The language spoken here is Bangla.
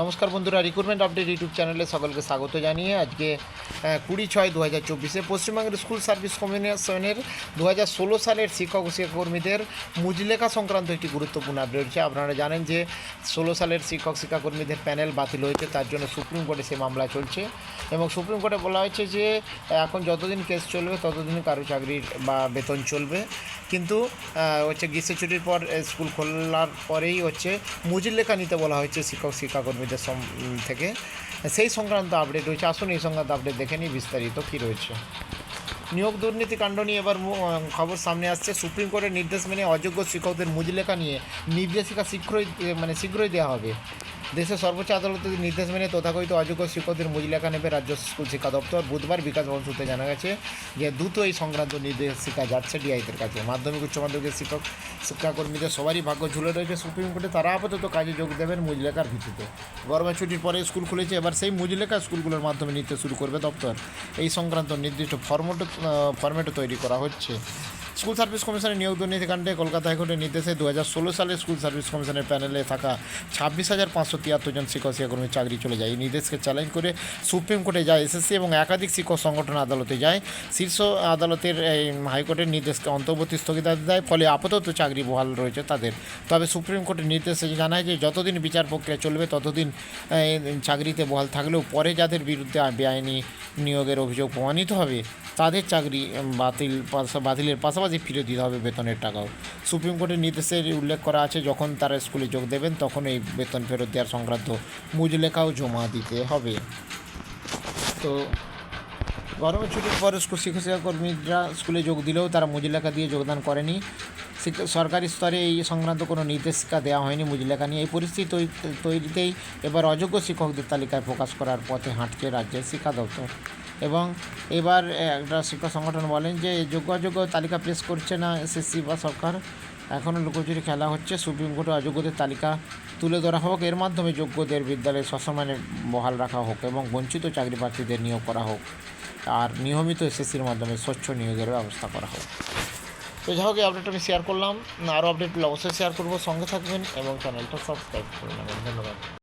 নমস্কার বন্ধুরা রিক্রুটমেন্ট আপডেট ইউটিউব চ্যানেলে সকলকে স্বাগত জানিয়ে আজকে কুড়ি ছয় দু হাজার চব্বিশে পশ্চিমবঙ্গের স্কুল সার্ভিস কমিশনের দু হাজার ষোলো সালের শিক্ষক ও শিক্ষাকর্মীদের মুজলেখা সংক্রান্ত একটি গুরুত্বপূর্ণ আপডেট রয়েছে। আপনারা জানেন যে ষোলো সালের শিক্ষক শিক্ষাকর্মীদের প্যানেল বাতিল হয়েছে, তার জন্য সুপ্রিম কোর্টে সে মামলা চলছে এবং সুপ্রিম কোর্টে বলা হয়েছে যে, এখন যতদিন কেস চলবে ততদিন কারও চাকরির বা বেতন চলবে। কিন্তু হচ্ছে গ্রীষ্ম ছুটির পর স্কুল খোলার পরেই হচ্ছে মুজিল্লেখা নিতে বলা হয়েছে শিক্ষক শিক্ষাকর্মীদের। সম- থেকে। সেই সংক্রান্ত আপডেট রয়েছে। আসুন এই সংক্রান্ত আপডেট দেখে নিই বিস্তারিত কী রয়েছে। নিয়োগ দুর্নীতি কাণ্ড নিয়ে এবার খবর সামনে আসছে। সুপ্রিম কোর্টের নির্দেশ মেনে অযোগ্য শিক্ষকদের মুজলেখা নিয়ে নির্দেশিকা শীঘ্রই মানে শীঘ্রই দেওয়া হবে। দেশের সর্বোচ্চ আদালতের নির্দেশ মেনে তথাকথিত অযোগ্য শিক্ষকদের মুজলেখা নেবে রাজ্য স্কুল শিক্ষা দপ্তর বুধবার বিকাশ ভবন সূত্রে জানা গেছে যে দ্রুত এই সংক্রান্ত নির্দেশিকা যাচ্ছে ডিআইদের কাছে। মাধ্যমিক, উচ্চ মাধ্যমিকের শিক্ষক, শিক্ষাকর্মীদের সবারই ভাগ্য ঝুলে রয়েছে। সুপ্রিম কোর্টে তারা আপাতত কাজে যোগ দেবেন মুজলেখার ভিত্তিতে। গরমের ছুটির পরে স্কুল খুলেছে, এবার সেই মুজলেখা স্কুলগুলোর মাধ্যমে নিতে শুরু করবে দপ্তর। এই সংক্রান্ত নির্দিষ্ট ফর্মেটও ফর্মেটও তৈরি করা হচ্ছে। স্কুল সার্ভিস কমিশনের নিয়োগ দুর্নীতি কাণ্ডে কলকাতা হাইকোর্টের নির্দেশে দু হাজার ষোলো সালে স্কুল সার্ভিস কমিশনের প্যানেলে থাকা ছাব্বিশ হাজার পাঁচশো তিয়াত্তর জন শিক্ষক শিক্ষাকর্মীর চাকরি চলে যায়। এই নির্দেশকে চ্যালেঞ্জ করে সুপ্রিম কোর্টে যায় এসএসসি এবং একাধিক শিক্ষক সংগঠন আদালতে যায়। শীর্ষ আদালতের, এই, হাইকোর্টের নির্দেশকে অন্তর্বর্তী স্থগিতাদেশ দেয়, ফলে আপাতত চাকরি বহাল রয়েছে তাদের। তবে সুপ্রিম কোর্টের নির্দেশে জানায় যে, যতদিন বিচার প্রক্রিয়া চলবে, ততদিন চাকরিতে বহাল থাকলেও পরে যাদের বিরুদ্ধে বেআইনি নিয়োগের অভিযোগ প্রমাণিত হবে, তাদের চাকরি বাতিল, বাতিলের পাশাপাশি ফিরে দিতে হবে বেতনের টাকাও। সুপ্রিম কোর্টের নির্দেশে উল্লেখ করা আছে, যখন তারা স্কুলে যোগ দেবেন, তখন এই বেতন ফেরত দেওয়ার সংক্রান্ত মুজলেখাও জমা দিতে হবে। তো গরমের ছুটির পর স্কুল শিক্ষক শিক্ষাকর্মীরা স্কুলে যোগ দিলেও তারা মুজলেখা দিয়ে যোগদান করেনি। সরকারি স্তরে এই সংক্রান্ত কোনো নির্দেশিকা দেওয়া হয়নি মুজলেখা নিয়ে। এই পরিস্থিতি তৈরিতেই এবার অযোগ্য শিক্ষকদের তালিকায় প্রকাশ করার পথে হাঁটছে রাজ্যের শিক্ষা দপ্তর। এবং এবার একটা শিক্ষক সংগঠন বলেন যে যোগ্য তালিকা পেশ করছে না এসএসসি বা সরকার। এখনও লুকোচুরি খেলা হচ্ছে। সুপ্রিম কোর্টে অযোগ্যদের তালিকা তুলে ধরা হোক। এর মাধ্যমে যোগ্যদের বিদ্যালয়ে সসম্মানে বহাল রাখা হোক এবং বঞ্চিত চাকরি প্রার্থীদের নিয়োগ করা হোক। আর নিয়মিত এসএসসির মাধ্যমে স্বচ্ছ নিয়োগের ব্যবস্থা করা হোক। তো যাই হোক, এই আপডেট আমি শেয়ার করলাম। আরও আপডেট অবশ্যই শেয়ার করব। সঙ্গে থাকবেন এবং চ্যানেলটা সাবস্ক্রাইব করে নেবেন ধন্যবাদ।